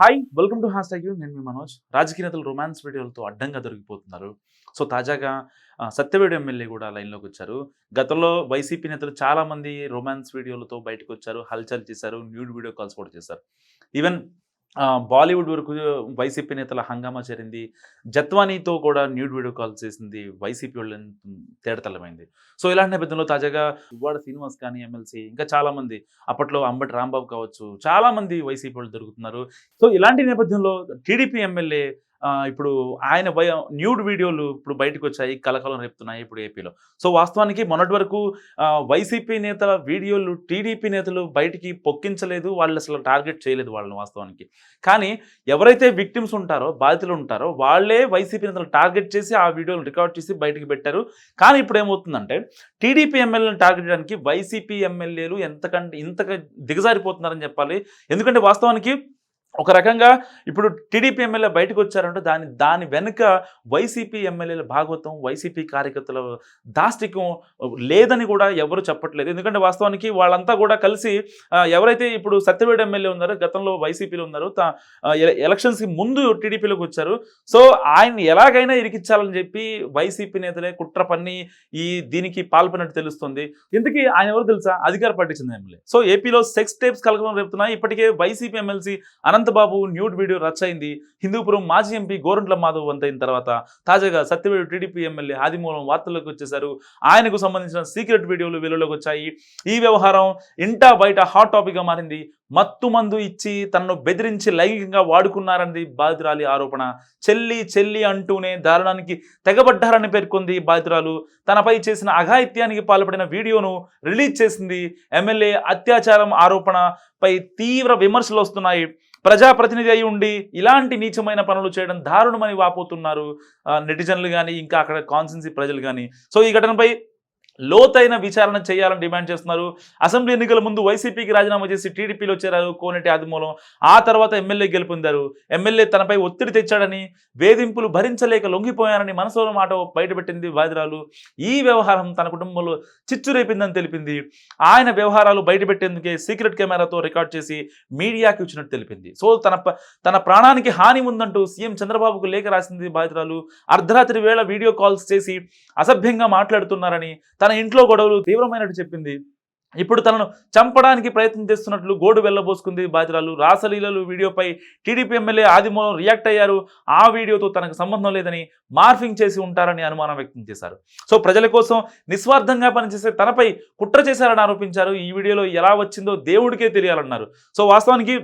Hi welcome to hashtag U. నేను మీ మనోజ్. రాజకీయ నేతలు రొమాన్స్ వీడియోలతో అడ్డంగా దొరికిపోతున్నారు. సో తాజాగా సత్యవేడు ఎమ్మెల్యే కూడా లైన్లోకి వచ్చారు. గతంలో వైసీపీ నేతలు చాలా మంది రొమాన్స్ వీడియోలతో బయటకు వచ్చారు హల్చల్ చేశారు న్యూడ్ వీడియో కాల్స్ కూడా చేశారు. ఈవెన్ బాలీవుడ్ వరకు వైసీపీ నేతల హంగామా చేరింది జత్వానీతో కూడా న్యూడ్ వీడియో కాల్ చేసింది వైసీపీ వాళ్ళని తేడతలమైంది సో ఇలాంటి నేపథ్యంలో తాజాగా ఇవాడ శ్రీనివాస్ కానీ ఎమ్మెల్సీ ఇంకా చాలామంది అప్పట్లో అంబటి రాంబాబు కావచ్చు చాలామంది వైసీపీ వాళ్ళు దొరుకుతున్నారు. సో ఇలాంటి నేపథ్యంలో టీడీపీ ఎమ్మెల్యే ఇప్పుడు ఆయన భయం న్యూడ్ వీడియోలు ఇప్పుడు బయటకు వచ్చాయి కలకలం రేపుతున్నాయి ఇప్పుడు ఏపీలో. సో వాస్తవానికి మొన్నటి వరకు వైసీపీ నేతల వీడియోలు టీడీపీ నేతలు బయటికి పొక్కించలేదు వాళ్ళు అసలు టార్గెట్ చేయలేదు వాళ్ళని వాస్తవానికి. కానీ ఎవరైతే విక్టిమ్స్ ఉంటారో బాధితులు ఉంటారో వాళ్ళే వైసీపీ నేతలు టార్గెట్ చేసి ఆ వీడియోలు రికార్డ్ చేసి బయటికి పెట్టారు. కానీ ఇప్పుడు ఏమవుతుందంటే టీడీపీ ఎమ్మెల్యేలను టార్గెట్ చేయడానికి వైసీపీ ఎమ్మెల్యేలు ఎంతకంటే ఇంతగా దిగజారిపోతున్నారని చెప్పాలి. ఎందుకంటే వాస్తవానికి ఒక రకంగా ఇప్పుడు టీడీపీ ఎమ్మెల్యే బయటకు వచ్చారంటే దాని దాని వెనుక వైసీపీ ఎమ్మెల్యేల భాగవతం వైసీపీ కార్యకర్తల దాష్టికం లేదని కూడా ఎవరు చెప్పట్లేదు. ఎందుకంటే వాస్తవానికి వాళ్ళంతా కూడా కలిసి ఎవరైతే ఇప్పుడు సత్యవేడు ఎమ్మెల్యే ఉన్నారో గతంలో వైసీపీలో ఉన్నారో తా- ఎలక్షన్స్కి ముందు టీడీపీలోకి వచ్చారు. సో ఆయన ఎలాగైనా ఇరికిచ్చాలని చెప్పి వైసీపీ నేతలే కుట్ర పన్ని ఈ దీనికి పాల్పడినట్టు తెలుస్తుంది. ఇంతకీ ఆయన ఎవరు తెలుసా? అధికార పార్టీ చెందిన ఎమ్మెల్యే. సో ఏపీలో సెక్స్ టేప్స్ కలకలం రేపుతున్నాయి. ఇప్పటికే YCP MLC Anantababu nude video రచ్చ అయింది హిందూపురం మాజీ ఎంపీ గోరంట్ల మాధవ్ వంతైన తర్వాత తాజాగా సత్యవేడు టీడీపీ ఎమ్మెల్యే ఆదిమూలం వార్తల్లోకి వచ్చేశారు. ఆయనకు సంబంధించిన సీక్రెట్ వీడియోలు వెలుగులోకి వచ్చాయి. ఈ వ్యవహారం ఇంటా బయట హాట్ టాపిక్గా మారింది. మత్తు మందు ఇచ్చి తనను బెదిరించి లైంగికంగా వాడుకున్నారన్నది బాధితురాలి ఆరోపణ. చెల్లి చెల్లి అంటూనే దారుణానికి తెగబడ్డారని పేర్కొంది బాధితురాలు. తనపై చేసిన అఘాయిత్యానికి పాల్పడిన వీడియోను రిలీజ్ చేసింది ఎమ్మెల్యే అత్యాచారం ఆరోపణపై తీవ్ర విమర్శలు వస్తున్నాయి. ప్రజాప్రతినిధి అయి ఉండి ఇలాంటి నీచమైన పనులు చేయడం దారుణమని వాపోతున్నారు ఆ, నెటిజన్లు కానీ ఇంకా అక్కడ కాన్స్టిట్యున్సీ ప్రజలు కానీ సో ఈ ఘటనపై లోతైన విచారణ చేయాలని డిమాండ్ చేస్తున్నారు. అసెంబ్లీ ఎన్నికల ముందు వైసీపీకి రాజీనామా చేసి టీడీపీలో చేరారు కోనేటి ఆదిమూలం. ఆ తర్వాత ఎమ్మెల్యే గెలుపొందారు. ఎమ్మెల్యే తనపై ఒత్తిడి తెచ్చాడని వేధింపులు భరించలేక లొంగిపోయారని మనసులో మాట బయటపెట్టింది బాధితురాలు. ఈ వ్యవహారం తన కుటుంబంలో చిచ్చు రేపిందని తెలిపింది. ఆయన వ్యవహారాలు బయటపెట్టేందుకే సీక్రెట్ కెమెరాతో రికార్డ్ చేసి మీడియాకి ఇచ్చినట్టు తెలిపింది. సో తన ప- తన ప్రాణానికి హాని ఉందంటూ సీఎం చంద్రబాబుకు లేఖ రాసింది బాధితురాలు. అర్ధరాత్రి వేళ వీడియో కాల్స్ చేసి అసభ్యంగా మాట్లాడుతున్నారని తన తన ఇంట్లో గొడవలు తీవ్రమైనట్టు చెప్పింది. ఇప్పుడు తనను చంపడానికి ప్రయత్నం చేస్తున్నట్లు గోడు వెళ్ళబోసుకుంది బాధితురాలు. రాసలీలలు వీడియోపై టీడీపీ ఎమ్మెల్యే ఆదిమూలం రియాక్ట్ అయ్యారు. ఆ వీడియోతో తనకు సంబంధం లేదని మార్ఫింగ్ చేసి ఉంటారని అనుమానం వ్యక్తం చేశారు. సో ప్రజల కోసం నిస్వార్థంగా పనిచేసే తనపై కుట్ర చేశారని ఆరోపించారు. ఈ వీడియోలో ఎలా వచ్చిందో దేవుడికే తెలియాలన్నారు. సో వాస్తవానికి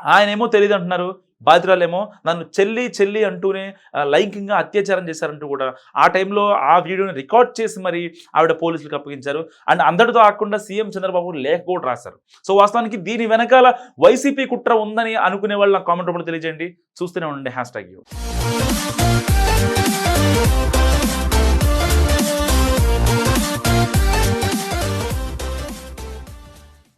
ఆయనేమో తెలియదు అంటున్నారు బాధితురాలేమో నన్ను చెల్లి చెల్లి అంటూనే లైంగికంగా అత్యాచారం చేశారంటూ కూడా ఆ టైంలో ఆ వీడియోని రికార్డ్ చేసి మరి ఆవిడ పోలీసులకు అప్పగించారు. అండ్ అందరితో ఆకుండా సీఎం చంద్రబాబు లేఖ కూడా రాశారు. సో వాస్తవానికి దీని వెనకాల వైసీపీ కుట్ర ఉందని అనుకునే వాళ్ళు నాకు కామెంట్ రూపంలో తెలియజేయండి. చూస్తూనే ఉండండి. Hashtag U.